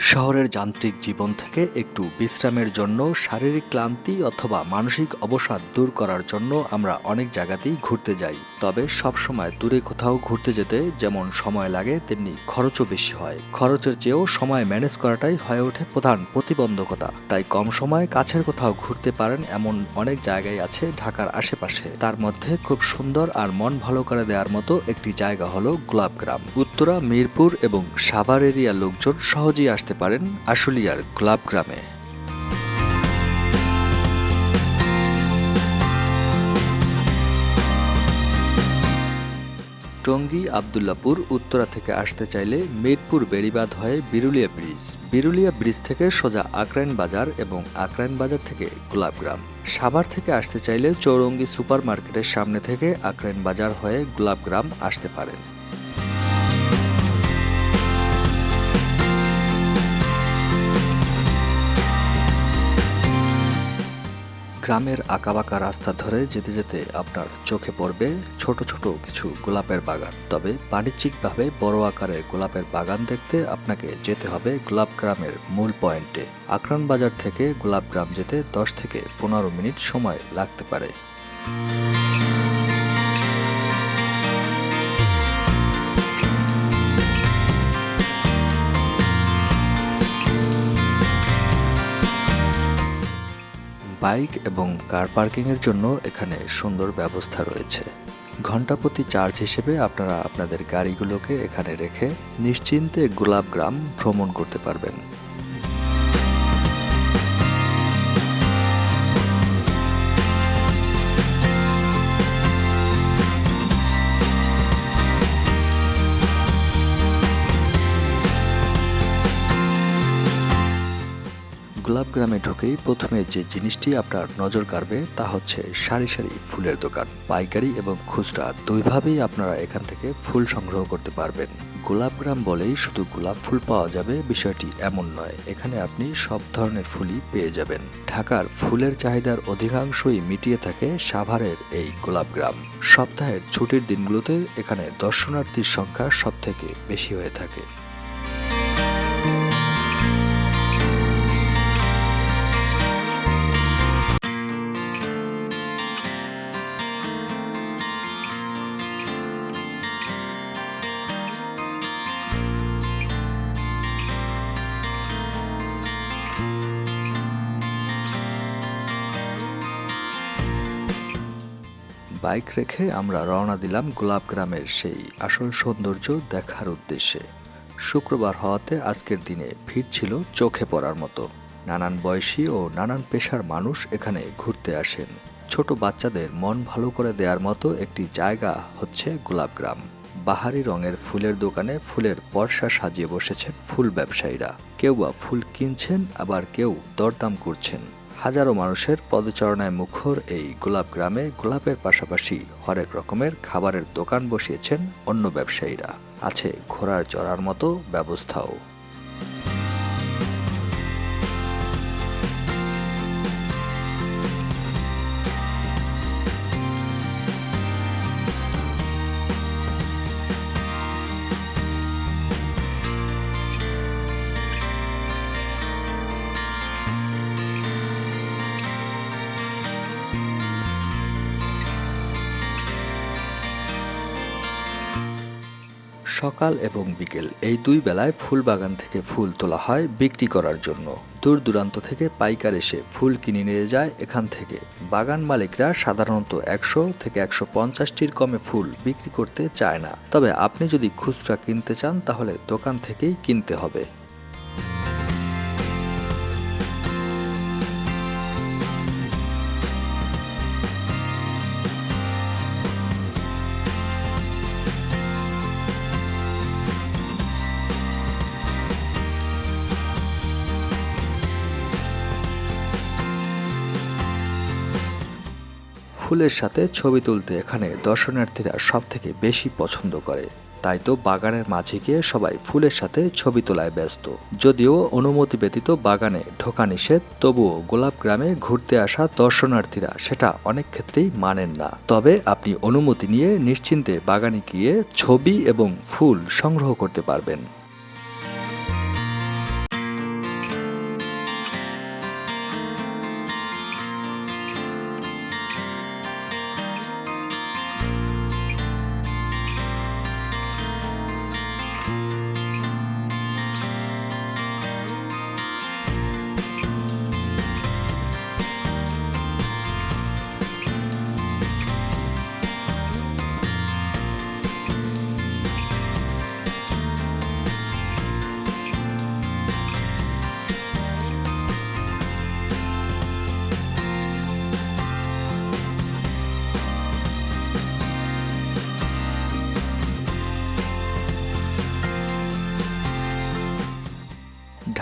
শহরের যান্ত্রিক জীবন থেকে একটু বিশ্রামের জন্য, শারীরিক ক্লান্তি অথবা মানসিক অবসাদ দূর করার জন্য আমরা অনেক জায়গাতেই ঘুরতে যাই। তবে সবসময় দূরে কোথাও ঘুরতে যেতে যেমন সময় লাগে, তেমনি খরচও বেশি হয়। খরচের চেয়েও সময় ম্যানেজ করাটাই হয়ে ওঠে প্রধান প্রতিবন্ধকতা। তাই কম সময়ে কাছের কোথাও ঘুরতে পারেন এমন অনেক জায়গায় আছে ঢাকার আশেপাশে। তার মধ্যে খুব সুন্দর আর মন ভালো করে দেওয়ার মতো একটি জায়গা হলো গোলাপগ্রাম। উত্তরা, মিরপুর এবং সাভার এরিয়ার লোকজন সহজেই আসতে পারেন আশুলিয়ার গোলাপগ্রামে টঙ্গী, আবদুল্লাপুর, উত্তরা থেকে আসতে চাইলে মিরপুর বেড়িবাঁধ হয়ে বিরুলিয়া ব্রিজ। বিরুলিয়া ব্রিজ থেকে সোজা আকরাইন বাজার এবং আকরাইন বাজার থেকে গোলাপগ্রাম সাভার থেকে আসতে চাইলে চৌরঙ্গি সুপার মার্কেটের সামনে থেকে আকরাইন বাজার হয়ে গোলাপগ্রাম আসতে পারেন। গ্রামের আঁকাবাঁকা রাস্তা ধরে যেতে যেতে আপনার চোখে পড়বে ছোট ছোট কিছু গোলাপের বাগান। তবে বাণিজ্যিকভাবে বড় আকারে গোলাপের বাগান দেখতে আপনাকে যেতে হবে গোলাপ গ্রামের মূল পয়েন্টে। আকরান বাজার থেকে গোলাপ গ্রাম যেতে দশ থেকে পনেরো মিনিট সময় লাগতে পারে। বাইক এবং কার পার্কিংয়ের জন্য এখানে সুন্দর ব্যবস্থা রয়েছে। ঘন্টাপ্রতি চার্জ হিসেবে আপনারা আপনাদের গাড়িগুলোকে এখানে রেখে নিশ্চিন্তে গোলাপগ্রাম ভ্রমণ করতে পারবেন। গোলাপ গ্রামে ঢুকেই প্রথমে যে জিনিসটি আপনার নজর কাড়বে তা হচ্ছে সারি সারি ফুলের দোকান। পাইকারি এবং খুচরা দুইভাবেই আপনারা এখান থেকে ফুল সংগ্রহ করতে পারবেন। গোলাপ গ্রাম বলেই শুধু গোলাপ ফুল পাওয়া যাবে, বিষয়টি এমন নয়। এখানে আপনি সব ধরনের ফুলই পেয়ে যাবেন। ঢাকার ফুলের চাহিদার অধিকাংশই মিটিয়ে থাকে সাভারের এই গোলাপ গ্রাম সপ্তাহের ছুটির দিনগুলোতে এখানে দর্শনার্থীর সংখ্যা সব থেকে বেশি হয়ে থাকে। বাইক রেখে আমরা রওনা দিলাম গোলাপ গ্রামের সেই আসল সৌন্দর্য দেখার উদ্দেশ্যে। শুক্রবার হওয়াতে আজকের দিনে ভিড় ছিল চোখে পড়ার মতো। নানান বয়সী ও নানান পেশার মানুষ এখানে ঘুরতে আসেন। ছোট বাচ্চাদের মন ভালো করে দেওয়ার মতো একটি জায়গা হচ্ছে গোলাপ গ্রাম। বাহারি রঙের ফুলের দোকানে ফুলের পর্সা সাজিয়ে বসেছেন ফুল ব্যবসায়ীরা। কেউ বা ফুল কিনছেন, আবার কেউ দরদাম করছেন। হাজারো মানুষের পদচারণায় মুখর এই গোলাপ গ্রামে গোলাপের পাশাপাশি হরেক রকমের খাবারের দোকান বসিয়েছেন অন্য ব্যবসায়ীরা। আছে ঘোড়ার চড়ার মতো ব্যবস্থাও। সকাল এবং বিকেল এই দুই বেলায় ফুল বাগান থেকে ফুল তোলা হয় বিক্রি করার জন্য। দূর দূরান্ত থেকে পাইকার এসে ফুল কিনে নিয়ে যায় এখান থেকে। বাগান মালিকরা সাধারণত একশো থেকে একশো পঞ্চাশটির কমে ফুল বিক্রি করতে চায় না। তবে আপনি যদি খুচরা কিনতে চান তাহলে দোকান থেকেই কিনতে হবে। ফুলের সাথে ছবি তুলতে এখানে দর্শনার্থীরা সব থেকে বেশি পছন্দ করে। তাই তো বাগানের মাঝে গিয়ে সবাই ফুলের সাথে ছবি তোলায় ব্যস্ত। যদিও অনুমতি ব্যতীত বাগানে ঢোকা নিষেধ, তবুও গোলাপ গ্রামে ঘুরতে আসা দর্শনার্থীরা সেটা অনেক ক্ষেত্রেই মানেন না। তবে আপনি অনুমতি নিয়ে নিশ্চিন্তে বাগানে গিয়ে ছবি এবং ফুল সংগ্রহ করতে পারবেন।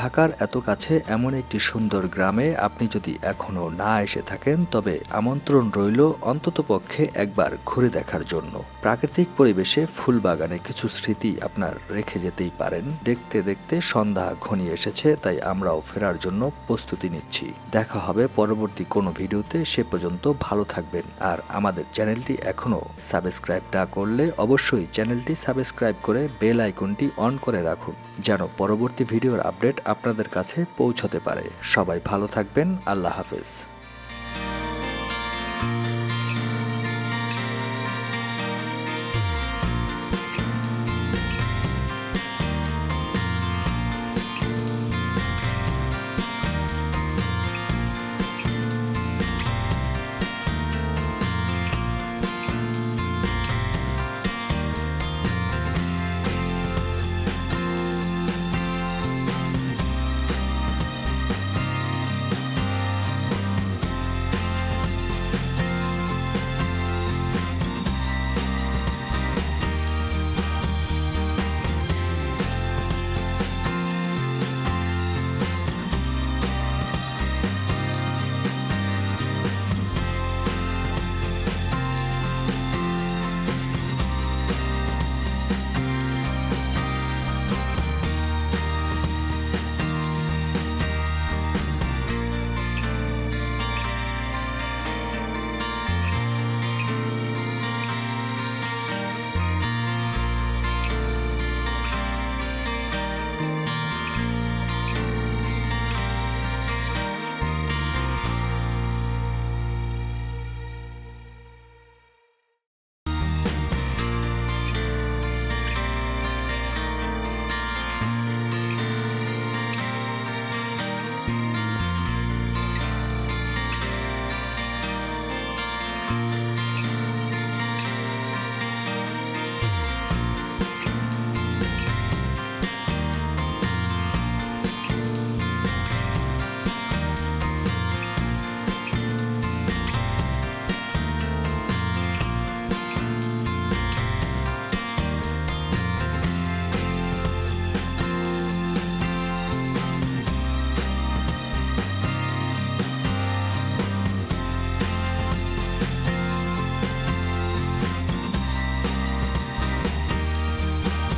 ঢাকার এত কাছে এমন একটি সুন্দর গ্রামে আপনি যদি এখনও না এসে থাকেন, তবে আমন্ত্রণ রইল অন্ততপক্ষে একবার ঘুরে দেখার জন্য। প্রাকৃতিক পরিবেশে ফুল বাগানে কিছু স্মৃতি আপনার রেখে যেতেই পারেন। দেখতে দেখতে সন্ধ্যা ঘনিয়ে এসেছে, তাই আমরাও ফেরার জন্য প্রস্তুতি নিচ্ছি। দেখা হবে পরবর্তী কোনো ভিডিওতে, সে পর্যন্ত ভালো থাকবেন। আর আমাদের চ্যানেলটি এখনও সাবস্ক্রাইব না করলে অবশ্যই চ্যানেলটি সাবস্ক্রাইব করে বেল আইকনটি অন করে রাখুন, যেন পরবর্তী ভিডিওর আপডেট আপনাদের কাছে পৌঁছতে পারে। সবাই ভালো থাকবেন। আল্লাহ হাফেজ।